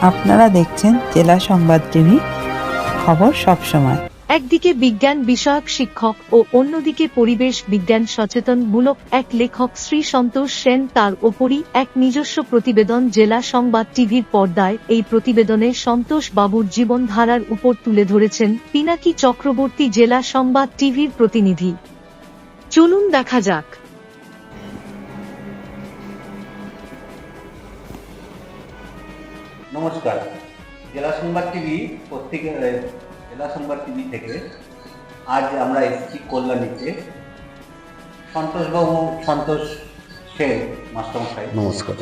আপনারা দেখছেন জেলা সংবাদ টিভি খবর সব সময়। একদিকে বিজ্ঞান বিষয়ক শিক্ষক ও অন্যদিকে পরিবেশ বিজ্ঞান সচেতনমূলক এক লেখক শ্রী সন্তোষ সেন তার ওপরই এক নিজস্ব প্রতিবেদন জেলা সংবাদ টিভির পর্দায় এই প্রতিবেদনে সন্তোষ বাবুর জীবনধারার উপর তুলে ধরেছেন পিনাকি চক্রবর্তী জেলা সংবাদ টিভির প্রতিনিধি। চলুন দেখা যাক। নমস্কার। জেলা সংবাদ টিভি প্রত্যেকে জেলা সংবাদ টিভি থেকে আজ আমরা এসেছি কল্যাণীতে। সন্তোষবাবু সন্তোষ সেন মাস্টারমশাই নমস্কার।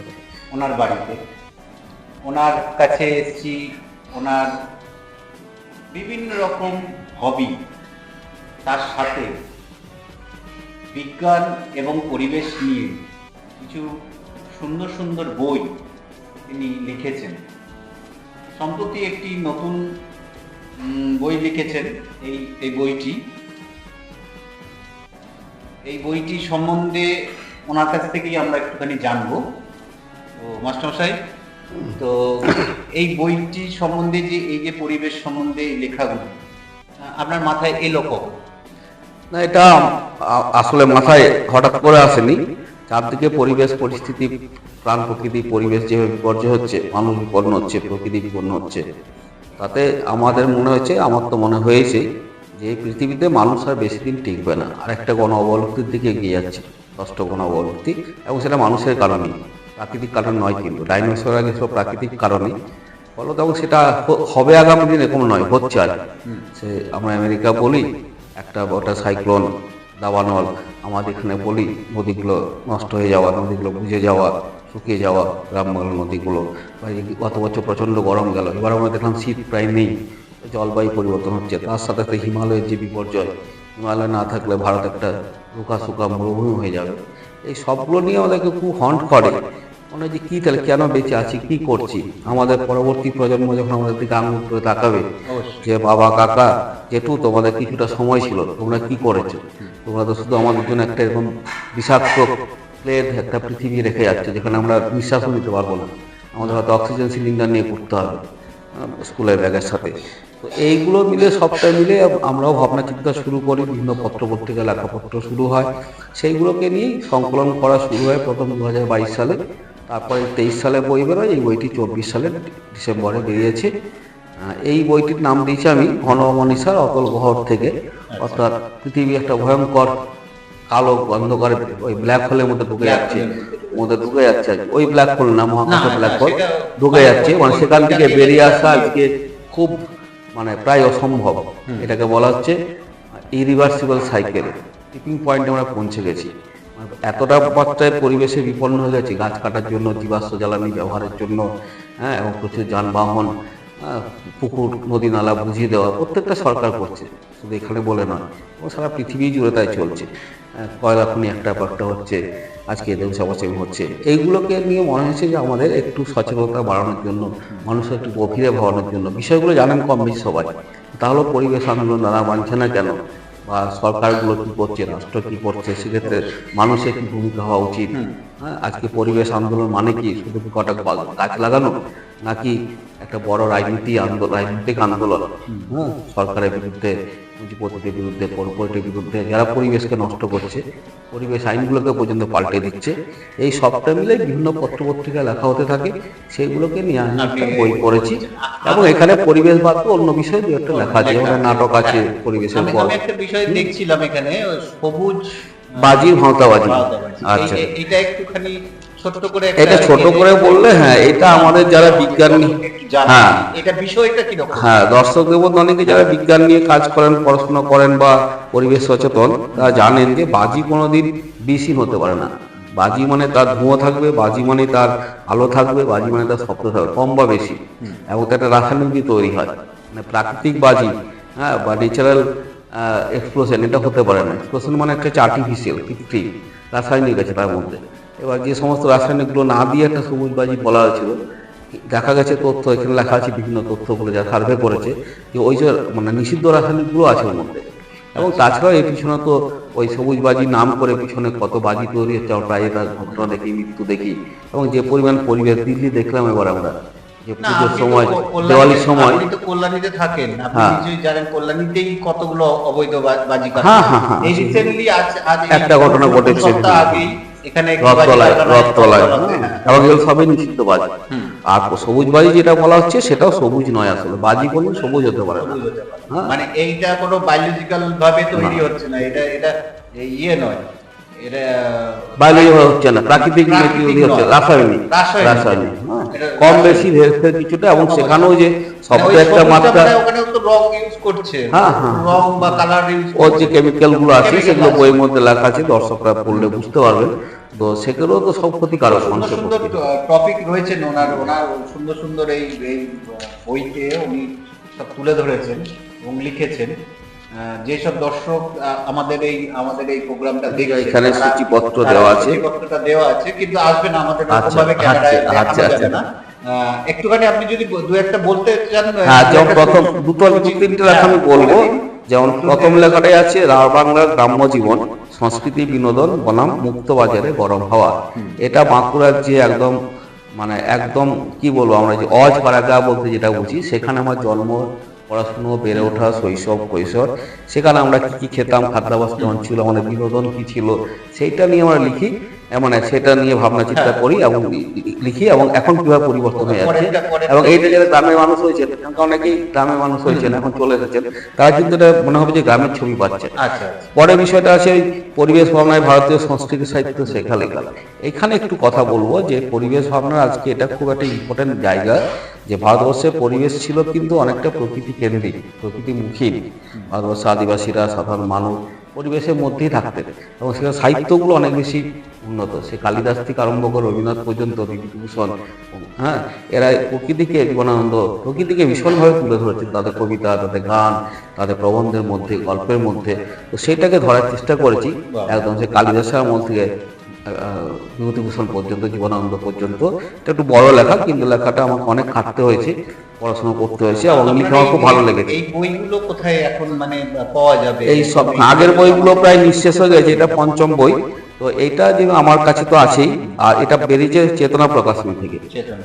ওনার বাড়িতে। ওনার কাছে এসেছি ওনার বিভিন্ন রকম হবি তার সাথে বিজ্ঞান এবং পরিবেশ নিয়ে কিছু সুন্দর সুন্দর বই তিনি লিখেছেন। সম্প্রতি একটি নতুন বই লিখেছেন এই এই বইটি। এই বইটি সম্বন্ধে ওনার কাছ থেকেই আমরা একটুখানি জানব। তো মাস্টারমশাই তো এই বইটি সম্বন্ধে যে, এই যে পরিবেশ সম্বন্ধে লেখাগুলো, আপনার মাথায় এলো কখন? না, এটা আসলে মাথায় হঠাৎ করে আসেনি। চারদিকে পরিবেশ পরিস্থিতি প্রাণ প্রকৃতি পরিবেশ যেভাবে বিপর্যয় হচ্ছে মানুষ বিপন্ন হচ্ছে প্রকৃতি বিপন্ন হচ্ছে। তাতে আমাদের মনে হয়েছে আমার তো মনে হয়েছে যে এই পৃথিবীতে মানুষ আর বেশি দিন টিকবে না। আর একটা গণ অবলুপ্তির দিকে এগিয়ে যাচ্ছে ষষ্ঠ গণ অবলুপ্তি। এবং সেটা মানুষের কারণে প্রাকৃতিক কারণ নয় কিন্তু ডাইনোসর আগে সব প্রাকৃতিক কারণে ফলত এবং সেটা হবে আগামী দিন কোনো নয় হচ্ছে আর সে আমরা আমেরিকা বলি একটা ওটা সাইক্লোন দাবানল। আমাদের এখানে বলি, নদীগুলো নষ্ট হয়ে যাওয়া, নদীগুলো বুঝে যাওয়া, শুকিয়ে যাওয়া গ্রাম বাংলার নদীগুলো গত বছর প্রচণ্ড গরম গেল, এবার আমরা দেখলাম শীত প্রায় নেই, জলবায়ু পরিবর্তন হচ্ছে। তার সাথে সাথে হিমালয়ের যে বিপর্যয়, হিমালয় না থাকলে ভারত একটা রুকা সুকা মরুভূমি হয়ে যাবে। এই সবগুলো নিয়ে আমাদেরকে খুব হন্ট করে। মনে হয় যে কী তাহলে কেন বেঁচে আছি কি করছি? আমাদের পরবর্তী প্রজন্ম যখন আমাদের দিকে আঙুল করে তাকাবে যে বাবা কাকা জেঠু তোমাদের কিছুটা সময় ছিল তোমরা কি করেছ? তোমরা তো শুধু আমাদের জন্য একটা এরকম বিষাক্ত প্লেট একটা পৃথিবী রেখে যাচ্ছে যেখানে আমরা নিঃশ্বাসও নিতে পারব না। আমাদের হয়তো অক্সিজেন সিলিন্ডার নিয়ে করতে হবে স্কুলের ব্যাগের সাথে। তো এইগুলো মিলে সবটা মিলে আমরাও ভাবনা চিন্তা শুরু করি বিভিন্ন পত্র পত্রিকা লেখাপত্র শুরু হয়। সেইগুলোকে নিয়েই সংকলন করা শুরু হয় প্রথম দু হাজার বাইশ সালে। তারপরে তেইশ সালে বই বেরোয় এই বইটি চব্বিশ সালে ডিসেম্বরে বেরিয়েছে। এই বইটির নাম দিয়েছি আমি ঘন মনীষার অতল গহর থেকে। অর্থাৎ পৃথিবী একটা ভয়ঙ্কর কালো অন্ধকারে ওই ব্ল্যাক হোলের মধ্যে ঢুকে যাচ্ছে। মধ্যে ঢুকে যাচ্ছে কি। ওই ব্ল্যাক হোল না মহাকাশের না, ব্ল্যাক হোল ঢুকে যাচ্ছে। মানে সেখান থেকে বেরিয়ে আসা আজকে খুব মানে প্রায় অসম্ভব। এটাকে বলা হচ্ছে ইরিভার্সিবল সাইকেল টিপিং পয়েন্টে আমরা পৌঁছে গেছি। মানে এতটা মাত্রায় পরিবেশে বিপন্ন হয়ে গেছে গাছ কাটার জন্য জীবাশ্ম জ্বালানি ব্যবহারের জন্য হ্যাঁ এবং প্রচুর যানবাহন হ্যাঁ, পুকুর নদী নালা বুঝিয়ে দেওয়া প্রত্যেকটা সরকার করছে শুধু এখানে বলে নয় এবং সারা পৃথিবী জুড়ে তাই চলছে। হ্যাঁ, কয়লা খনি একটা একটা হচ্ছে আজকে দেবসাবাসী হচ্ছে। এইগুলোকে নিয়ে মনে হয়েছে যে আমাদের একটু সচেতনতা বাড়ানোর জন্য মানুষের একটু গভীরে ভাবানোর জন্য বিষয়গুলো জানেন কম বেশি সবাই তাহলে পরিবেশ আন্দোলন দ্বারা মানছে না কেন? বা সরকারগুলো কি করছে রাষ্ট্র কি করছে সেক্ষেত্রে মানুষের কি ভূমিকা হওয়া উচিত? হ্যাঁ আজকে পরিবেশ আন্দোলন মানে কি? শুধু কটা গাছ লাগানো নাকি একটা বড় রাজনীতি আন্দোলন রাজনৈতিক আন্দোলন? হ্যাঁ সরকারের বিরুদ্ধে পুঁজিপতিদের বিরুদ্ধে কর্পোরেটের বিরুদ্ধে যারা পরিবেশকে নষ্ট করছে পরিবেশ আইনগুলোকে পর্যন্ত পাল্টে দিচ্ছে এই সবটা মিলে বিভিন্ন পত্রপত্রিকা লেখা হতে থাকে সেইগুলোকে নিয়ে আমি একটা বই করেছি এবং এখানে পরিবেশ বাদ অন্য বিষয়ে দু একটা লেখা আছে যেমন নাটক আছে পরিবেশের আমি একটা বিষয় দেখছিলাম এখানে সবুজ বাজির ভাঁওতাবাজি। আচ্ছা। এটা একটুখানি এটা ছোট করে বললে হ্যাঁ এটা আমাদের যারা বিজ্ঞানী হ্যাঁ। এটা বিষয়টা কি হ্যাঁ দর্শক দেবত অনেকে যারা বিজ্ঞান নিয়ে কাজ করেন পড়াশোনা করেন বা পরিবেশ সচেতন তারা জানেন যে বাজি কোনোদিন বিষহীন হতে পারে না। বাজি মানে তার ধোঁয়া থাকবে বাজি মানে তার আলো থাকবে বাজি মানে তার শব্দ থাকবে কম বা বেশি। এবং একটা রাসায়নিক দিয়ে তৈরি হয়। মানে প্রাকৃতিক বাজি হ্যাঁ বা ন্যাচারাল এক্সপ্লোশন এটা হতে পারে না। এক্সপ্লোশন মানে একটা আর্টিফিশিয়াল কৃত্রিম রাসায়নিক আছে তার মধ্যে। এবার যে সমস্ত রাসায়নিকগুলো না দিয়ে একটা সবুজ বাজি বলা হয়েছিল দেখা গেছে তথ্য এখানে লেখা আছে বিভিন্ন তথ্যগুলো যারা সার্ভে করেছে যে ওই যে মানে নিষিদ্ধ রাসায়নিকগুলো আছে ওর মধ্যে এবং তাছাড়াও এর পিছনে তো ওই সবুজ বাজি নাম করে পিছনে কত বাজি তৈরি হচ্ছে আমরা প্রায় তার ঘটনা দেখি মৃত্যু দেখি এবং যে পরিমাণ পরিবেশ দিল্লি দেখলাম এবার আমরা যে পুজোর সময় কো- সময় তো কল্যাণীতে থাকেন আপনি হ্যাঁ। নিশ্চয়ই জানেন কল্যাণীতেই কতগুলো অবৈধ বাজি হ্যাঁ, হ্যাঁ, হ্যাঁ। রিসেন্টলি আজ আজ একটা ঘটনা ঘটেছে। আগেই এখানে রথতলায় রথতলায় হ্যাঁ। এবং এগুলো সবই নিষিদ্ধ বাজি। আর সবুজ বাজি যেটা বলা হচ্ছে সেটাও সবুজ নয় আসলে। বাজি কোনো সবুজ হতে পারে না। হ্যাঁ। মানে এইটা কোনো বায়োলজিক্যাল ভাবে তৈরি হচ্ছে না। এটা এটা ইয়ে নয়। এটা বায়োলজি হচ্ছে না প্রাকৃতিক হচ্ছে রাসায়নিক রাসায়নিক। হ্যাঁ। এটা কম বেশি হেরফের কিছুটা এবং সেখানেও যে শব্দ একটা মাত্রা মানে ওখানেও তো রং ইউজ করছে হ্যাঁ, হ্যাঁ। রং বা কালার ইউজ ওর যে কেমিক্যালগুলো আছে সেগুলো বইয়ের মধ্যে লেখা আছে দর্শকরা পড়লে বুঝতে পারবেন তো সেগুলো তো সব ক্ষতিকারক মানুষের পক্ষে। টপিক রয়েছেন ওনার ওনার সুন্দর সুন্দর এই বইতে উনি সব তুলে ধরেছেন এবং লিখেছেন যেসব দর্শক আমাদের এই আমাদের এই প্রোগ্রামটা দেখে এখানে সূচিপত্র দেওয়া আছে। সূচিপত্রটা দেওয়া আছে কিন্তু আসবে না আমাদের আচ্ছা, ভাবে ক্যামেরায় আচ্ছা, দেখানো আচ্ছা, আচ্ছা। না একটুখানি আপনি যদি দু একটা বলতে চান হ্যাঁ যেমন প্রথম দুটো দু তিনটে লেখা আমি হ্যাঁ, বলব যেমন প্রথম লেখাটাই আছে রাঢ় বাংলার গ্রাম্য জীবন সংস্কৃতি বিনোদন বনাম মুক্ত বাজারে গরম হাওয়া এটা বাঁকুড়ার যে একদম মানে একদম কি বলব আমরা যে অজ পাড়াগা বলতে যেটা বুঝি সেখানে আমার জন্ম পড়াশুনো বেড়ে ওঠা শৈশব কৈশোর। সেখানে আমরা কি কি খেতাম খাদ্যাভাস কেমন ছিল আমাদের বিনোদন কি ছিল সেইটা নিয়ে আমরা লিখি মানে সেটা নিয়ে ভাবনা চিন্তা করি এবং লিখি এবং এখন কীভাবে পরিবর্তন হয়ে যাচ্ছে। এবং এইটা যারা গ্রামের মানুষ হয়েছে অনেকেই গ্রামের মানুষ হয়েছেন এখন চলে এসেছেন তারা কিন্তু এটা মনে হবে যে গ্রামের ছবি পাচ্ছে। আচ্ছা আচ্ছা। পরের বিষয়টা আছে পরিবেশ ভাবনায় ভারতীয় সংস্কৃতি সাহিত্য শেখা লেখা। এখানে একটু কথা বলব যে পরিবেশ ভাবনার আজকে এটা খুব একটা ইম্পর্টেন্ট জায়গা যে ভারতবর্ষের পরিবেশ ছিল কিন্তু অনেকটা প্রকৃতি কেন্দ্রিক, প্রকৃতিমুখী ভারতবর্ষের আদিবাসীরা, সাধারণ মানুষ, পরিবেশের মধ্যেই থাকতেন এবং সেখানে সাহিত্যগুলো অনেক বেশি উন্নত। সে কালিদাস থেকে আরম্ভ করে রবীন্দ্রনাথ পর্যন্ত বিভূতিভূষণ হ্যাঁ এরা প্রকৃতিকে জীবনানন্দ, প্রকৃতিকে ভীষণভাবে তুলে ধরেছে। তাদের কবিতা, তাদের গান, তাদের প্রবন্ধের মধ্যে, গল্পের মধ্যে। তো সেটাকে ধরার চেষ্টা করেছি। একদম সে কালিদাসের আমল থেকে বিভূতিভূষণ পর্যন্ত, জীবনানন্দ পর্যন্ত। এটা একটু বড় লেখা, কিন্তু লেখাটা আমাকে অনেক খাটতে হয়েছে। পড়াশোনা করতে হয়েছে এবং লিখে আমার খুব ভালো লেগেছে। এই বইগুলো কোথায় এখন মানে পাওয়া যাবে? এই সব আগের বইগুলো প্রায় নিঃশেষ হয়ে গেছে এটা পঞ্চম বই। তো এইটা যে আমার কাছে তো আছেই আর এটা বেরিয়েছে চেতনা প্রকাশনী থেকে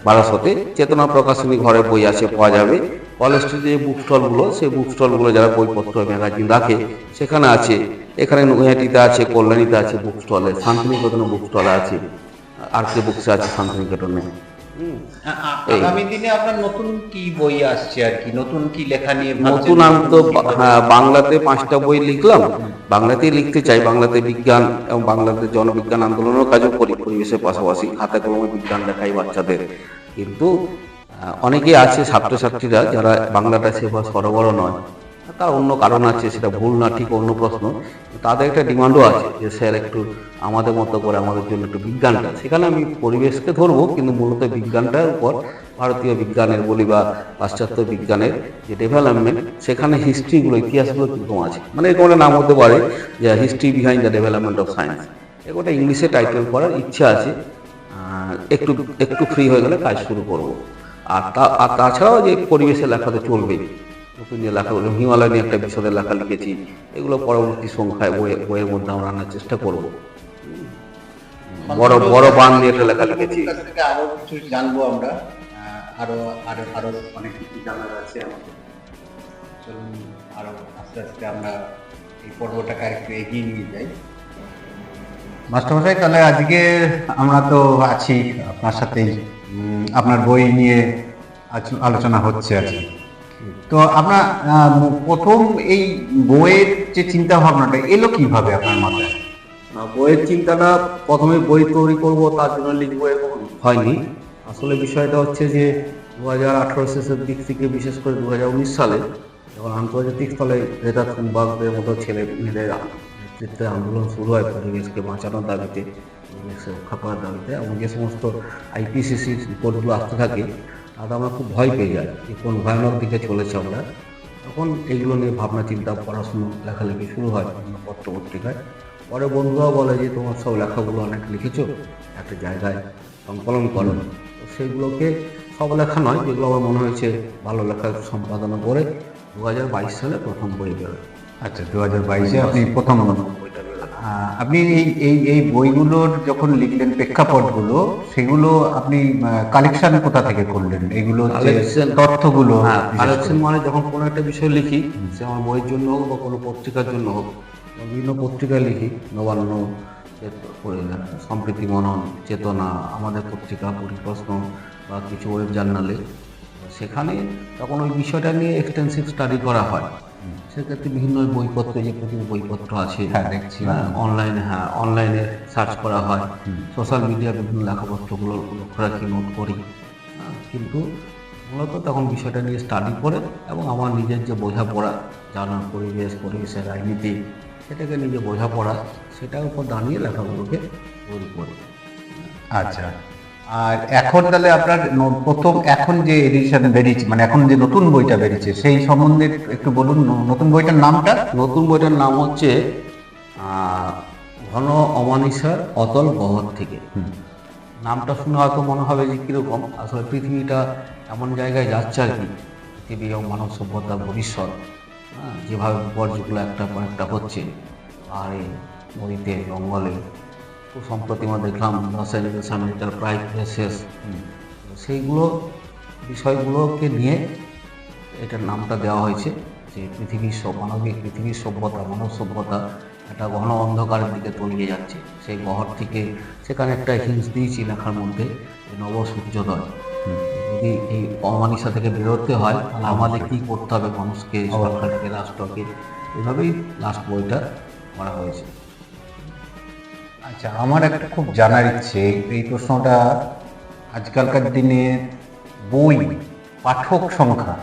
বারাসতে। চেতনা প্রকাশনী ঘরে বই আছে পাওয়া যাবে। কলেজ যে বুক স্টলগুলো সেই বুক স্টলগুলো যারা বইপত্র ম্যাগাজিন রাখে সেখানে আছে। এখানে নৈহাটিতে আছে কল্যাণীতে আছে বুক স্টলে শান্তিনিকেতনে বুক স্টলে আছে আর কে বুকসে আছে শান্তিনিকেতনে। আগামী দিনে আপনার নতুন কি বই আসছে আর কি? নতুন কি লেখা নিয়ে নতুন আমি তো হ্যাঁ, বাংলাতে পাঁচটা বই লিখলাম। বাংলাতেই লিখতে চাই। বাংলাতে বিজ্ঞান এবং বাংলাতে জনবিজ্ঞান আন্দোলনের কাজও করি পরিবেশের পাশাপাশি হাতে কলমে বিজ্ঞান দেখাই বাচ্চাদের। কিন্তু আহ, অনেকেই আছে ছাত্রছাত্রীরা যারা বাংলাটা সেভাবে সরবরাহ নয়। তার অন্য কারণ আছে, সেটা ভুল না, ঠিক অন্য প্রশ্ন। তাদের একটা ডিমান্ডও আছে যে, স্যার, একটু আমাদের মতো করে আমাদের জন্য একটু বিজ্ঞানটা সেখানে আমি পরিবেশকে ধরবো, কিন্তু মূলত বিজ্ঞানটার উপর, ভারতীয় বিজ্ঞানের বলি বা পাশ্চাত্য বিজ্ঞানের যে ডেভেলপমেন্ট সেখানে হিস্ট্রিগুলো ইতিহাসগুলো কীরকম আছে? মানে এরকম একটা নাম হতে পারে যে history behind the development of science এগুলোটা ইংলিশে টাইটেল করার ইচ্ছা আছে। একটু একটু ফ্রি হয়ে গেলে কাজ শুরু করব। আর তা, আর তাছাড়াও যে পরিবেশের লেখা তো চলবেই নতুন যে লেখাগুলো হিমালয় নিয়ে একটা বিশদের লেখা লিখেছি, এগুলো পরবর্তী সংখ্যায় বইয়ে, বইয়ের মধ্যে আমরা আনার চেষ্টা করব। বড় বড় বান নিয়ে একটা লেখা লিখেছি। আরও কিছু জানব আমরা। আরও আরও আরও অনেক কিছু জানার আছে আমাদের। চলুন, আরও আস্তে আস্তে আমরা এই পর্বটাকে একটু এগিয়ে নিয়ে যাই। মাস্টারমশাই, তাহলে আজকে আমরা তো আছি আপনার সাথেই আপনার বই নিয়ে আলোচনা হচ্ছে আর কি তো আপনার প্রথম এই বইয়ের যে চিন্তা ভাবনাটা এলো কীভাবে আপনার মাথায়? বইয়ের চিন্তাটা প্রথমে বই তৈরি করব, তার জন্য লিখব এরকম হয়নি। আসলে বিষয়টা হচ্ছে যে দু হাজার আঠারো শেষের দিক থেকে, বিশেষ করে দু হাজার উনিশ সালে, যখন আন্তর্জাতিক স্তরে গ্রেটা থুনবার্গদের মতো ছেলে মেয়েদের নেতৃত্বে আন্দোলন শুরু হয় পরিবেশকে বাঁচানোর দাবিতে পরিবেশকে রক্ষা করার দাবিতে, এবং যে সমস্ত আইপিসিসি রিপোর্টগুলো আসতে থাকে তাতে আমরা খুব ভয় পেয়ে যাই যে কোন ভয়ানক দিকে চলেছে আমরা। তখন এইগুলো নিয়ে ভাবনা চিন্তা, পড়াশুনো, লেখালেখি শুরু হয় বিভিন্ন পত্র পত্রিকায়। পরে বন্ধুরাও বলে যে, তোমার সব লেখাগুলো অনেক লিখেছো, একটা জায়গায় সংকলন করো। তো সেইগুলোকে সব লেখা নয়, যেগুলো আমার মনে হয়েছে ভালো লেখা সম্পাদনা করে দু হাজার বাইশ সালে প্রথম বই বেরোয়। আচ্ছা দু হাজার বাইশে আপনি প্রথম বইটা আপনি এই এই এই বইগুলোর যখন লিখলেন প্রেক্ষাপটগুলো সেগুলো আপনি কালেকশন কোথা থেকে করলেন? এগুলো তথ্যগুলো হ্যাঁ কালেকশন মানে যখন কোনো একটা বিষয় লিখি সে আমার বইয়ের জন্য হোক বা কোনো পত্রিকার জন্য হোক বিভিন্ন পত্রিকায় লিখি নবান্ন সম্প্রীতি মনন চেতনা আমাদের পত্রিকা পরিপ্রশ্ন বা কিছু ওয়েব জার্নালে সেখানে তখন ওই বিষয়টা নিয়ে এক্সটেন্সিভ স্টাডি করা হয়। সেক্ষেত্রে বিভিন্ন বইপত্র যে প্রচুর বইপত্র আছে হ্যাঁ, দেখছি। অনলাইনে হ্যাঁ অনলাইনে সার্চ করা হয়। সোশ্যাল মিডিয়া বিভিন্ন লেখাপত্রগুলো লক্ষ্য রাখি নোট করি। হ্যাঁ, কিন্তু মূলত তখন বিষয়টা নিয়ে স্টাডি করে এবং আমার নিজের যে বোঝাপড়া জানার পরিবেশ পরিবেশের রাজনীতি সেটাকে নিজে বোঝাপড়া সেটার উপর দাঁড়িয়ে লেখাগুলোকে তৈরি করি। আচ্ছা। আর এখন তাহলে আপনার প্রথম এখন যে এডিশন বেরিয়েছে মানে এখন যে নতুন বইটা বেরিয়েছে সেই সম্বন্ধে একটু বলুন নতুন বইটার নামটা? নতুন বইটার নাম হচ্ছে ঘন অমানিসার অতল গহর থেকে। নামটা শুনে হয়তো মনে হবে যে কীরকম আসলে পৃথিবীটা এমন জায়গায় যাচ্ছে আর কি পৃথিবী এবং মানব সভ্যতার ভবিষ্যৎ হ্যাঁ, যেভাবে বিপর্যয়গুলো একটা পর একটা হচ্ছে পাহাড়ে নদীতে জঙ্গলে সম্প্রতি আমরা দেখলাম অ্যাঞ্জেলেস আমেরিকার প্রায় শেষ সেইগুলো বিষয়গুলোকে নিয়ে এটার নামটা দেওয়া হয়েছে যে পৃথিবীর সব মানবিক পৃথিবীর সভ্যতা মানব সভ্যতা একটা ঘন অন্ধকারের দিকে তলিয়ে যাচ্ছে। সেই গহর থেকে সেখানে একটা হিংস দিয়েছি লেখার মধ্যে নব সূর্যোদয়। যদি এই অমানিসা থেকে বেরোতে হয় তাহলে আমাদের কী করতে হবে? মানুষকে সরকারকে রাষ্ট্রকে এভাবেই লাস্ট বইটা করা হয়েছে। আচ্ছা আমার একটা খুব জানার ইচ্ছে এই প্রশ্নটা আজকালকার দিনে বই পাঠক সংখ্যা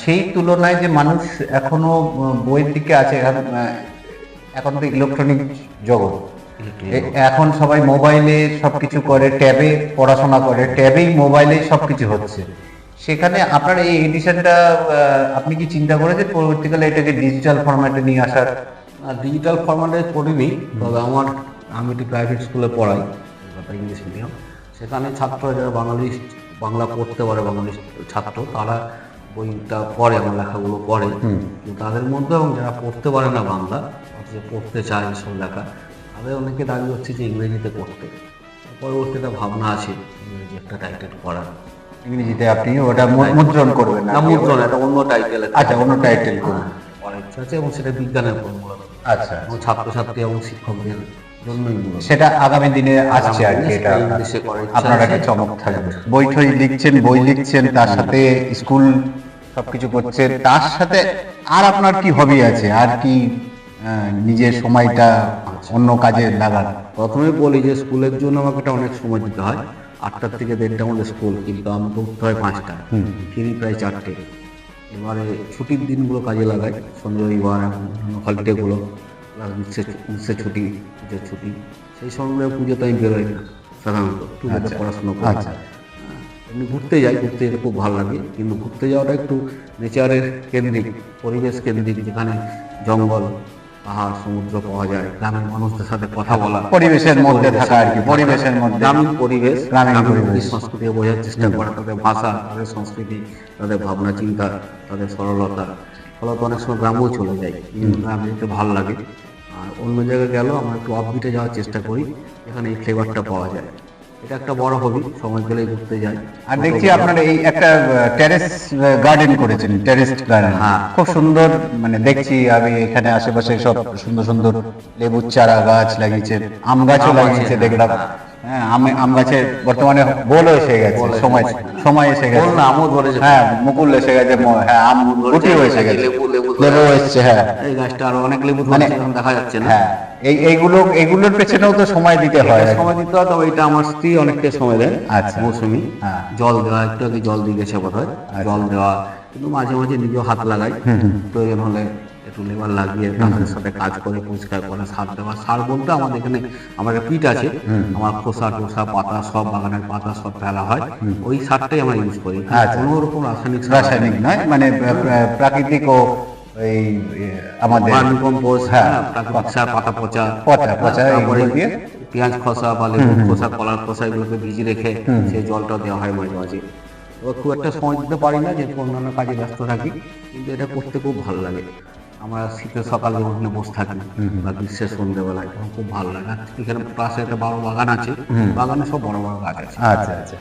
সেই তুলনায় যে মানুষ এখনও বইয়ের দিকে আছে এখন, তো ইলেকট্রনিক জগৎ। এখন সবাই মোবাইলে সবকিছু করে ট্যাবে পড়াশোনা করে ট্যাবেই মোবাইলে সবকিছু হচ্ছে। সেখানে আপনার এই এডিশনটা আপনি কি চিন্তা করেছেন পরবর্তীকালে এটাকে ডিজিটাল ফরম্যাটে নিয়ে আসার? ডিজিটাল ফরম্যাটে পড়িনি তবে আমার আমি একটি প্রাইভেট স্কুলে পড়াই কলকাতা ইংলিশ মিডিয়াম সেখানে ছাত্র যারা বাঙালি বাংলা পড়তে পারে বাঙালি ছাত্র তারা বইটা পড়ে আমার লেখাগুলো পড়ে। কিন্তু তাদের মধ্যে এবং যারা পড়তে পারে না বাংলা অথচ পড়তে চায় এসব লেখা তাদের অনেকে দাবি হচ্ছে যে ইংরেজিতে পড়তে। পরবর্তীতে ভাবনা আছে ইংরেজি একটা টাইটেল করার। ইংরেজিতে আপনি ওটা মুদ্রণ করবেন। না মুদ্রণ এটা অন্য টাইটেল আচ্ছা অন্য টাইটেল করার ইচ্ছা আছে এবং সেটা বিজ্ঞানের উপর মূলত আচ্ছা। এবং ছাত্রছাত্রী এবং শিক্ষকদের সেটা আগামী দিনে আসছে আর কি এটা। আপনার একটা চমক থাকবে। বই ঠই লিখছেন বই লিখছেন তার সাথে স্কুল সবকিছু করছেন তার সাথে আর আপনার কি হবি আছে? আর কি নিজের সময়টা অন্য কাজে লাগান? প্রথমে বলি যে স্কুলের জন্য আমাকে এটা অনেক সময় দিতে হয়। আটটার থেকে দেড়টা মধ্যে স্কুল কিন্তু আমাকে উঠতে হয় পাঁচটা। ফিরি প্রায় চারটে। এবারে ছুটির দিনগুলো কাজে লাগাই। শনি রবিবার হলিডেগুলো গ্রীষ্মের ছুটি পুজোর ছুটি। সেই সময়গুলো পুজোতে আমি বেরোই না সাধারণত পুজোতে পড়াশুনো পড়াশোনা করি। আচ্ছা। হ্যাঁ, এমনি ঘুরতে যাই ঘুরতে যেতে খুব ভালো লাগে কিন্তু ঘুরতে যাওয়াটা একটু নেচারের কেন্দ্রিক পরিবেশ কেন্দ্রিক যেখানে জঙ্গল পাহাড় সমুদ্র পাওয়া যায় গ্রামের মানুষদের সাথে কথা বলা পরিবেশের মধ্যে থাকা আর কি পরিবেশের মধ্যে। গ্রামীণ পরিবেশ গ্রামীণ পরিবেশ। সংস্কৃতি বোঝার চেষ্টা করা তাদের ভাষা তাদের সংস্কৃতি তাদের ভাবনা চিন্তা তাদের সরলতা। ফলত অনেক সময় গ্রামেও চলে যায় গ্রামে যেতে ভালো লাগে। আর অন্য জায়গায় গেলেও আমরা একটু অফবিটে যাওয়ার চেষ্টা করি এখানে এই ফ্লেভারটা পাওয়া যায়। এটা একটা বড় হবি সময় পেলেই ঘুরতে যাই। আর দেখছি আপনারা এই একটা টেরেস গার্ডেন করেছেন টেরেস গার্ডেন হ্যাঁ। খুব সুন্দর মানে দেখছি আমি এখানে আশেপাশে সব সুন্দর সুন্দর লেবুর চারা গাছ লাগিয়েছেন আম গাছও লাগিয়েছে দেখলাম। হ্যাঁ। আম আম গাছে বর্তমানে বল এসে গেছে সময় সময় এসে গেছে। না। হ্যাঁ মুকুল এসে গেছে হ্যাঁ আম এসে গেছে। লেবু এসছে হ্যাঁ। এই গাছটা আরও অনেক লেবু মানে দেখা যাচ্ছে না। হ্যাঁ এই এইগুলো এইগুলোর পেছনেও তো সময় দিতে হয় সময় দিতে হয় তবে এটা আমার স্ত্রী অনেকটা সময় দেয়। আচ্ছা। মৌসুমি। হ্যাঁ। জল দেওয়া একটু আগে জল দিয়ে গেছে বোধ হয় জল দেওয়া কিন্তু মাঝে মাঝে নিজেও হাত লাগাই। প্রয়োজন হলে একটু লেবার লাগিয়ে তাদের সাথে কাজ করে পরিষ্কার করে সার দেওয়া। সার বলতে আমাদের এখানে আমার একটা পিট আছে আমার খোসা টোসা পাতা সব বাগানের পাতা সব ফেলা হয়। ওই সারটাই আমরা ইউজ করি। আচ্ছা। কোনো রকম রাসায়নিক রাসায়নিক নয় মানে প্রা- প্রা- প্রাকৃতিক ও এই আমাদের কম্পোস্ট হ্যাঁ। প্রাকৃতিক সার পাতা পচা। পচা, পচা দিয়ে? পেঁয়াজ খসা বা লেবু খোসা কলার খোসা এগুলোকে ভিজিয়ে রেখে সেই জলটা দেওয়া হয় মাঝে মাঝে। খুব একটা সময় দিতে পারি না যেহেতু অন্যান্য কাজে ব্যস্ত থাকি কিন্তু এটা করতে খুব ভালো লাগে। আমরা শীতের সকাল ওখানে বসে থাকি বা গ্রীষ্মের সন্ধ্যেবেলায় তখন খুব ভালো লাগে। এখানে পাশে একটা বড় বাগান আছে বাগানে সব বড় বড় গাছ আছে। আচ্ছা আচ্ছা।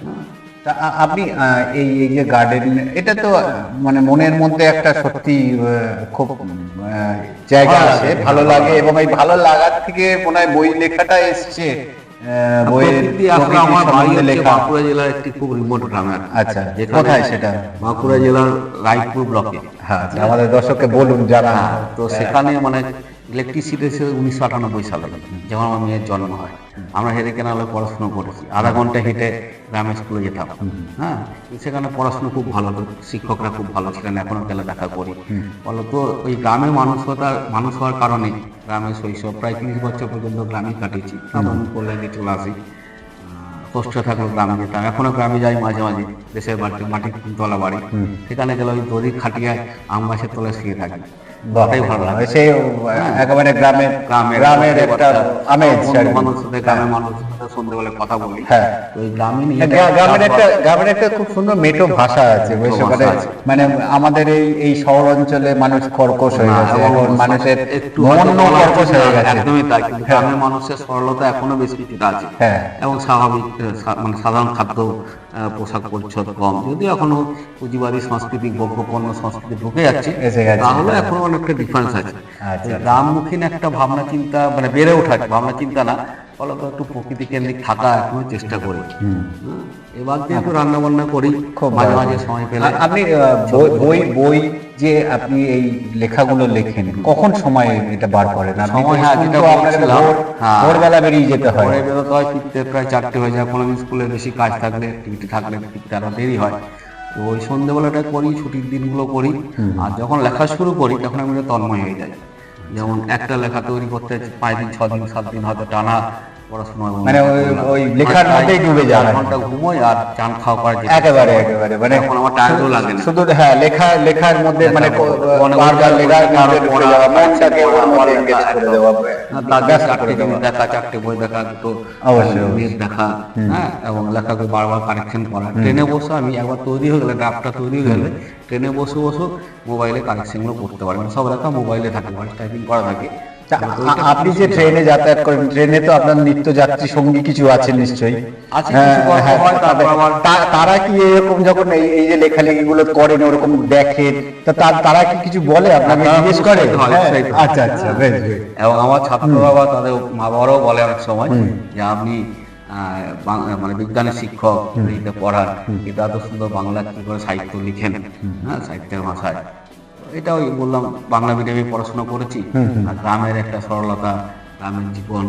তা আপনি এই এই যে গার্ডেন এটা তো মানে মনের মধ্যে একটা সত্যি খুব জায়গা আছে ভালো লাগে। এবং এই ভালো লাগার থেকে মনে হয় বই লেখাটা এসছে। বাঁকুড়া জেলার একটি খুব রিমোট গ্রামে আচ্ছা, কোথায় সেটা? বাঁকুড়া জেলার রায়পুর ব্লকে। হ্যাঁ আচ্ছা, আমাদের দর্শককে বলুন যারা হ্যাঁ, তো সেখানে মানে ইলেকট্রিসিটি এসে উনিশশো আটানব্বই সালে যখন আমার মেয়ের জন্ম হয়। আমরা হেরে কেনালে পড়াশোনা করেছি। আধা ঘণ্টা হেঁটে গ্রামের স্কুলে যেতাম। হ্যাঁ? সেখানে পড়াশোনা খুব ভালো হতো শিক্ষকরা খুব ভালো ছিলেন এখনও গেলে দেখা করি। ফলত ওই গ্রামে মানুষ হওয়ার মানুষ হওয়ার কারণে গ্রামে শৈশব প্রায় তিরিশ বছর পর্যন্ত গ্রামে কাটিয়েছি। আমি কল্যাণে চলে আসি কষ্ট থাকল গ্রামে যেতাম। এখনও গ্রামে যাই মাঝে মাঝে দেশের বাড়িতে মাটির তলা বাড়ি। সেখানে গেলে ওই দড়ি খাটিয়ে আম গাছের তলায় শুয়ে থাকি। ওটাই ভালো লাগে। সেই একেবারে গ্রামের গ্রামের গ্রামের একটা আমেজ মানুষের সাথে গ্রামের মানুষের সাথে সন্ধ্যেবেলায় কথা বলি। হ্যাঁ। ওই গ্রামে নিয়ে হ্যাঁ, গ্রা- গ্রামের একটা গ্রামের একটা খুব সুন্দর মেটো ভাষা আছে বুঝছ? মানে আমাদের এই এই শহর অঞ্চলে মানুষ কর্কশ হয়ে গেছে মানুষের একটু কর্কশ হয়ে গেছে। একদমই তাই কিন্তু গ্রামের মানুষের সরলতা এখনও বেশ কিছুটা আছে। হ্যাঁ। এবং স্বাভাবিক মানে সাধারণ খাদ্য পোশাক পরিচ্ছদ কম। যদিও এখনও পুঁজিবাদী সাংস্কৃতিক ভোগ্যপণ্য সংস্কৃতি ঢুকে যাচ্ছে তাহলে এখনও অনেকটা ডিফারেন্স আছে। আচ্ছা। গ্রামমুখীন একটা ভাবনা চিন্তা মানে বেড়ে ওঠা ভাবনা চিন্তা না একটু প্রকৃতি কেন্দ্রিক থাকা এখনও চেষ্টা করি। এবার দিয়ে একটু রান্না বান্না করি মাঝে মাঝে সময় পেলে আপনি বই- বই যে আপনি এই লেখাগুলো লেখেন কখন সময় এটা বার করেন? সময় হ্যাঁ, যেটা বলছিলাম, হ্যাঁ। ভোরবেলা বেরিয়ে যেতে হয়। বেরোতে হয় ফিরতে প্রায় চারটে হয়ে যায় কোনো স্কুলে বেশি কাজ থাকলে ডিউটি থাকলে ফিরতে আরও দেরি হয়। তো ওই সন্ধ্যেবেলাটা করি ছুটির দিনগুলো করি। আর যখন লেখা শুরু করি তখন আমি তন্ময় হয়ে যাই। যেমন একটা লেখা তৈরি করতে পাঁচ দিন ছ দিন সাত দিন হয়তো টানা পড়াশোনা মানে ওই- লেখার মধ্যেই ডুবে। ঘণ্টা ঘুমোই আর চান খাওয়া একেবারে একেবারে মানে এখন আমার টায়ারও লাগে না। শুধু হ্যাঁ লেখা লেখার মধ্যে মানে বারবার লেখার মধ্যে ঢুকে যাওয়া মনটাকে ওর মধ্যে পড়া, করে দেওয়া ব্যস্ত চারটে জিনিস দেখা চারটে বই দেখা দুটো নিউজ দেখা হ্যাঁ এবং লেখাকে বারবার কারেকশন করা। ট্রেনে বসে আমি একবার তৈরি হয়ে গেলে ড্রাফটটা তৈরি হয়ে গেলে ট্রেনে বসে বসে মোবাইলে কারেকশনগুলো করতে পারি। মানে সব লেখা মোবাইলে থাকে ভয়েস টাইপিং করা থাকে। আপনি যে ট্রেনে যাতায়াত করেন ট্রেনে তো আপনার নিত্য যাত্রী সঙ্গী কিছু আছেন নিশ্চয়ই। আছে, হ্যাঁ, হ্যাঁ, তা- তারা কি এরকম যখন এই যে লেখালেখি গুলো করেন ওরকম দেখেন তা তারা কি কিছু বলে আপনাকে জিজ্ঞেস করে? হয়। আচ্ছা আচ্ছা বেশ এবং আমার ছাত্ররা বা তাদের মা বাবারাও বলে অনেক সময় যে আপনি আহ, মানে বিজ্ঞানের শিক্ষক পড়ান এটা এত সুন্দর বাংলা কি করে সাহিত্য লিখেন হ্যাঁ সাহিত্যের ভাষায়। এটা ওই বললাম বাংলা মিডিয়ামে পড়াশোনা করেছি আর গ্রামের একটা সরলতা গ্রামের জীবন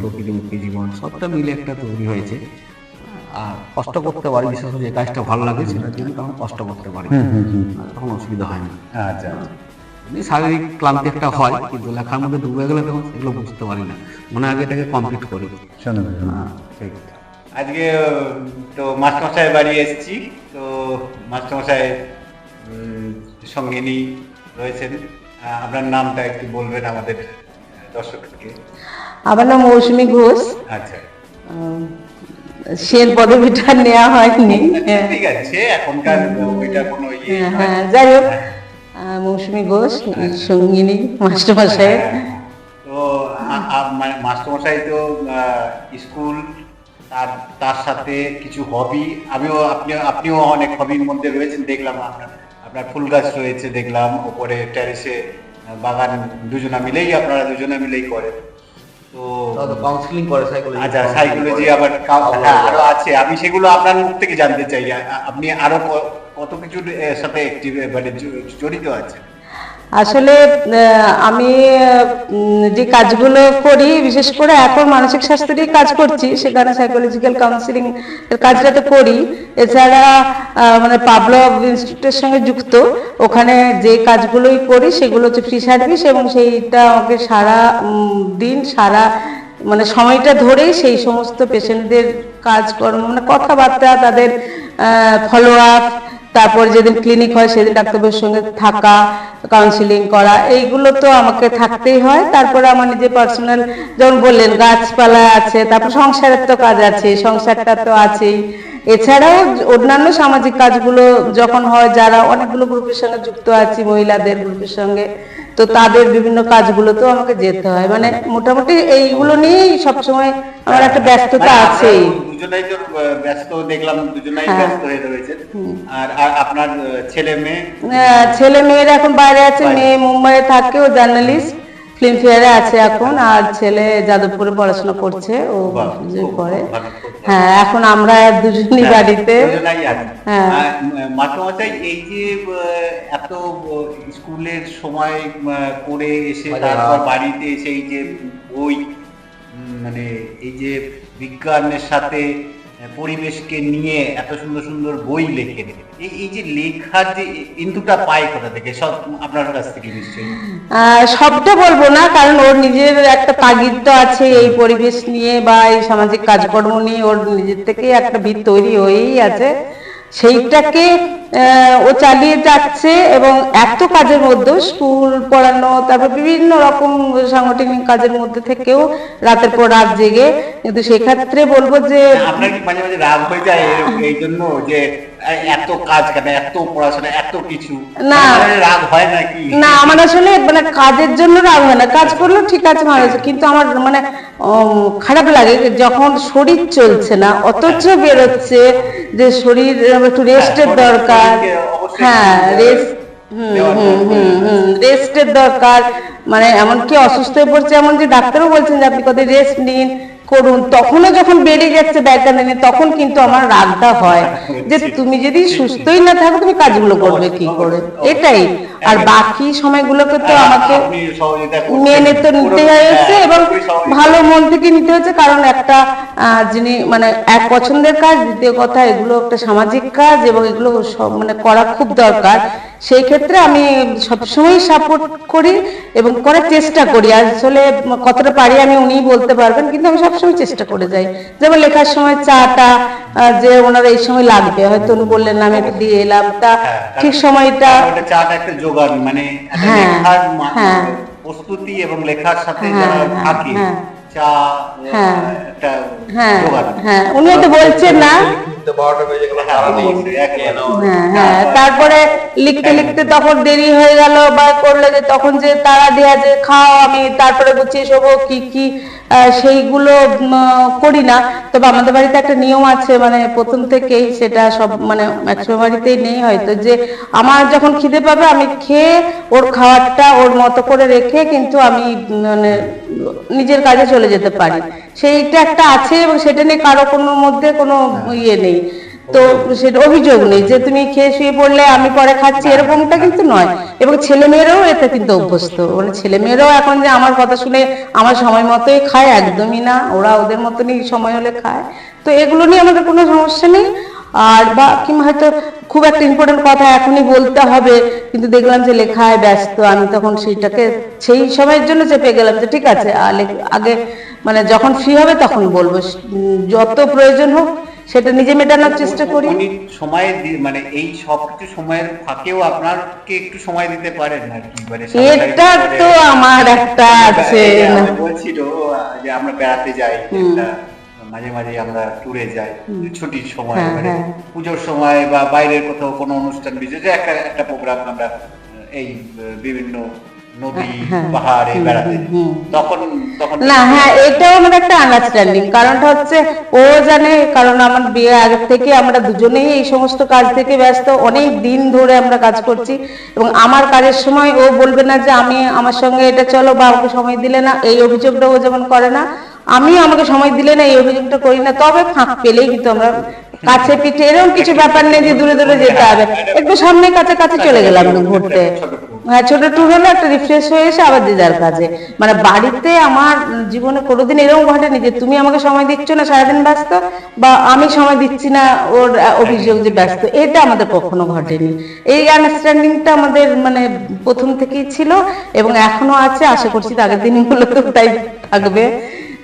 প্রকৃতিমুখী জীবন সবটা মিলে একটা তৈরি হয়েছে। আর কষ্ট করতে পারি বিশেষ করে যে কাজটা ভালো লাগে সেটার জন্য তখন কষ্ট করতে পারি। তখন অসুবিধা হয় না। আচ্ছা আচ্ছা। শারীরিক ক্লান্তি একটা হয় কিন্তু লেখার মধ্যে ডুবে গেলে তখন সেগুলো বুঝতে পারি না। মনে হয় আগে এটাকে কমপ্লিট করি। আজকে তো মাস্টারমশাই বাড়ি এসেছি তো মাস্টারমশাই সঙ্গিনী রয়েছেন। আপনার নামটা একটু বলবেন আমাদের দর্শককে আমার নাম মৌসুমী ঘোষ। আচ্ছা। পদবিটা নেওয়া হয়নি। ঠিক আছে এখনকার ওইটা কোনো ইয়ে হ্যাঁ, হ্যাঁ যাই হোক। আহ, মৌসুমী ঘোষ সঙ্গিনী মাস্টারমশাই। তো মানে মাস্টারমশাই তো স্কুল তার তার সাথে কিছু হবি আমিও আপনি আপনিও অনেক হবির মধ্যে রয়েছেন দেখলাম আপনার। আপনার ফুল গাছ রয়েছে দেখলাম ওপরে টেরেসে বাগান দুজনা মিলেই আপনারা দুজনা মিলেই করেন। তো কাউন্সিলিং করে সাইকোলজি আচ্ছা সাইকোলজি আবার হ্যাঁ, আরও আছে। আমি সেগুলো আপনার মুখ থেকে জানতে চাই। আপনি আরও কত কিছুর সাথে মানে জড়িত আছেন? আসলে আমি যে কাজগুলো করি, বিশেষ করে এখন মানসিক স্বাস্থ্য নিয়ে কাজ করছি সেখানে সাইকোলজিক্যাল কাউন্সিলিং এর কাজটা তো করি। এছাড়া মানে পাবলভ ইনস্টিটিউটের সঙ্গে যুক্ত, ওখানে যে কাজগুলোই করি, সেগুলো হচ্ছে ফ্রি সার্ভিস এবং সেইটা আমাকে সারা দিন, সারা মানে সময়টা ধরেই সেই সমস্ত পেশেন্টদের কাজকর্ম মানে কথাবার্তা, তাদের ফলো আপ তারপর যেদিন ক্লিনিক হয়, সেদিন ডাক্তারবাবুর সঙ্গে থাকা কাউন্সিলিং করা, এইগুলো তো আমাকে থাকতেই হয়। তারপরে আমার নিজে পার্সোনাল যেমন বললেন, গাছপালা আছে, তারপর সংসারের তো কাজ আছে, সংসারটা তো আছেই। এছাড়াও অন্যান্য সামাজিক কাজগুলো যখন হয় যারা অনেকগুলো গ্রুপের সঙ্গে যুক্ত আছি মহিলাদের গ্রুপের সঙ্গে তো তাদের বিভিন্ন কাজগুলোতেও আমাকে যেতে হয়। মানে মোটামুটি এইগুলো নিয়েই সবসময় আমার একটা ব্যস্ততা মানে আপনারা দুজনাই তো ব্যস্ত দেখলাম দুজনাই হ্যাঁ। ব্যস্ত হয়ে রয়েছেন। আর আপনার ছেলে মেয়ে? ছেলে মেয়েরা এখন বাইরে আছে মেয়ে মুম্বাইয়ে থাকে ও জার্নালিস্ট ফিল্ম ফেয়ারে আছে এখন। আর ছেলে যাদবপুরে পড়াশোনা করছে ও বাহ, হ্যাঁ এখন আমরা দুজনই হ্যাঁ, বাড়িতে। হ্যাঁ। মাস্টারমশাই এই যে এত স্কুলের সময় করে এসে তারপর বাড়িতে এসে এই যে বই মানে এই যে বিজ্ঞানের সাথে পরিবেশকে নিয়ে এত সুন্দর সুন্দর বই লেখেন এই যে লেখার যে ইন্দুটা পায় কোথা থেকে? সব আপনার কাছ থেকে নিশ্চয়ই। সবটা বলব না, কারণ ওর নিজের একটা তাগিদ তো আছে এই পরিবেশ নিয়ে বা এই সামাজিক কাজকর্ম নিয়ে, ওর নিজের থেকে একটা ভিত তৈরি হয়েই আছে। সেইটাকে ও চালিয়ে যাচ্ছে এবং এত কাজের মধ্যে স্কুল পড়ানো, তারপর বিভিন্ন রকম সাংগঠনিক কাজের মধ্যে থেকেও রাতের পর রাত জেগে। কিন্তু সেক্ষেত্রে বলব যে আপনার কি মাঝে মাঝে রাগ হয়ে যায় এই জন্য যে এত কাজ কেন? এত পড়াশোনা এত কিছু? না। রাগ হয় নাকি? না আমার আসলে মানে কাজের জন্য রাগ হয় না। কাজ করলেও ঠিক আছে কিন্তু আমার মানে খারাপ লাগে যখন শরীর চলছে না অথচ বেরোচ্ছে যে শরীর একটু রেস্টের দরকার শরীরকে অবশ্যই হ্যাঁ রেস্ট দরকার। রেস্টের দরকার। মানে এমনকি অসুস্থ হয়ে পড়ছে এমন যে ডাক্তারও বলছেন যে আপনি কত রেস্ট নিন। করুন। তখনও যখন বেড়ে যাচ্ছে ব্যাগটা নিয়ে তখন কিন্তু আমার রাগটা হয় যে তুমি যদি সুস্থই না থাকো তুমি কাজগুলো করবে কি করে? এটাই। আর বাকি সময়গুলোকে তো আমাকে। মেনে তো নিতে হয়েছে হ্যাঁ, এবং ভালো মন থেকে নিতে হয়েছে। কারণ একটা যিনি মানে এক পছন্দের কাজ দ্বিতীয় কথা এগুলো একটা সামাজিক কাজ এবং এগুলো মানে করা খুব দরকার। সেই ক্ষেত্রে আমি সবসময় সাপোর্ট করি এবং করার চেষ্টা করি। আসলে কতটা পারি আমি উনিই বলতে পারবেন কিন্তু আমি সবসময় চেষ্টা করে যাই। যেমন লেখার সময় চাটা যে ওনার এই সময় লাগবে হয়তো উনি বললেন আমি একটু দিয়ে এলাম। তা হ্যাঁ, ঠিক সময়টা চাটা একটা জোগাড় মানে হ্যাঁ, হ্যাঁ। প্রস্তুতি এবং লেখার সাথে হ্যাঁ, যারা হ্যাঁ, থাকে হ্যাঁ। হ্যাঁ। হ্যাঁ জোগাড় হ্যাঁ উনি হয়তো বলছেন না হ্যাঁ। হ্যাঁ হ্যাঁ তারপরে লিখতে লিখতে তখন দেরি হয়ে গেল বা করলে যে তখন যে তারা দেয়া যে খাও আমি তারপরে গুছিয়ে শোবো কি কি সেইগুলো করি না। তবে আমাদের বাড়িতে একটা নিয়ম আছে মানে প্রথম থেকেই সেটা সব মানে ম্যাক্সিমাম বাড়িতেই নেই হয়তো। যে আমার যখন খিদে পাবে, আমি খেয়ে ওর খাবারটা ওর মতো করে রেখে কিন্তু আমি মানে নিজের কাজে চলে যেতে পারি। সেইটা একটা আছে এবং সেটা নিয়ে কারও কোনো মধ্যে কোনো ইয়ে নেই। তো সেটা অভিযোগ নেই যে তুমি খেয়ে শুয়ে পড়লে, আমি পরে খাচ্ছি, এরকমটা কিন্তু নয়। এবং ছেলে মেয়েরাও এতে কিন্তু অভ্যস্ত। মানে ছেলে মেয়েরাও এখন যে আমার কথা শুনে আমার সময় মতোই খায়, একদমই না। ওরা ওদের মতনই সময় হলে খায়। তো এগুলো নিয়ে আমাদের কোনো সমস্যা নেই। আর বা কিংবা হয়তো খুব একটা ইম্পর্টেন্ট কথা এখনই বলতে হবে। কিন্তু দেখলাম যে লেখায় ব্যস্ত, আমি তখন সেইটাকে, সেই সময়ের জন্য চেপে গেলাম যে ঠিক আছে আগে মানে যখন ফ্রি হবে তখন বলব। যত প্রয়োজন হোক সেটা নিজে মেটানোর চেষ্টা করি সময় মানে এই সবকিছু সময়ের ফাঁকেও আপনাকে একটু সময় দিতে পারেন আর কি মানে এটা তো আমার একটা আছে না। বলছিল যে আমরা বেড়াতে যাই মাঝে মাঝে আমরা ট্যুরে যাই ছুটির সময় হ্যাঁ, মানে হ্যাঁ। পুজোর সময় বা বাইরের কোথাও কোনো অনুষ্ঠান বিশেষ একটা একটা প্রোগ্রাম আমরা এই বিভিন্ন নদী হ্যাঁ, পাহাড়ে বেড়াতে। হুম, হুম। তখন তখন না হ্যাঁ এটাও আমার একটা আন্ডারস্ট্যান্ডিং কারণটা হচ্ছে ও জানে কারণ আমার বিয়ে আগে থেকে আমরা দুজনেই এই সমস্ত কাজ থেকে ব্যস্ত। অনেক দিন ধরে আমরা কাজ করছি। এবং আমার কাজের সময় ও বলবে না যে আমি আমার সঙ্গে এটা চলো বা আমাকে সময় দিলে না। এই অভিযোগটা ও যেমন করে না আমিও আমাকে সময় দিলে না এই অভিযোগটা করি না। তবে ফাঁক পেলেই কিন্তু আমরা কাছে পিঠে এরকম কিছু ব্যাপার নেই যে দূরে দূরে যেতে হবে। একটু সামনে কাছে কাছে চলে গেলাম ঘুরতে হ্যাঁ ছোট ট্যুর হলো একটা রিফ্রেশ হয়ে এসে আবার যার কাজে। মানে বাড়িতে আমার জীবনে কোনোদিন এরকম ঘটেনি যে তুমি আমাকে সময় দিচ্ছ না, সারাদিন ব্যস্ত, বা আমি সময় দিচ্ছি না ওর অভিযোগ যে ব্যস্ত। এটা আমাদের কখনো ঘটেনি। এই আন্ডারস্ট্যান্ডিংটা আমাদের মানে প্রথম থেকেই ছিল এবং এখনও আছে, আশা করছি আগের দিনগুলোতেও তাই থাকবে।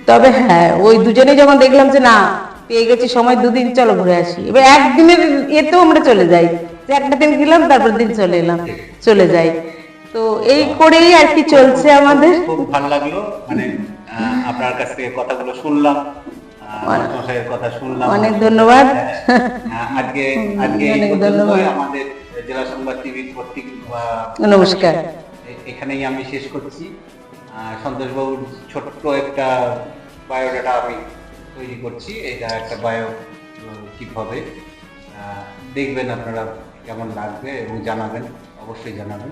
তবে হ্যাঁ ওই দুজনেই যখন দেখলাম যে না, পেয়ে গেছি সময়, দুদিন চলো ঘুরে আসি। এবার একদিনের এতেও আমরা চলে যাই। একটা দিন গেলাম, তারপর দিন চলে এলাম, চলে যাই। তো এই করেই আর কি চলছে আমাদের। খুব ভালো লাগল মানে আপনার কাছ থেকে কথাগুলো শুনলাম কথা শুনলাম। অনেক ধন্যবাদ। হ্যাঁ, আজকে আজকে ধন্যবাদ। আমাদের জেলা সংবাদ টিভির আহ, নমস্কার। এখানেই আমি শেষ করছি। সন্তোষবাবুর ছোট্ট একটা বায়োডাটা আমি তৈরি করছি। এটা একটা বায়ো ঠিক হবে। আহ, দেখবেন আপনারা কেমন লাগবে এবং জানাবেন অবশ্যই জানাবেন।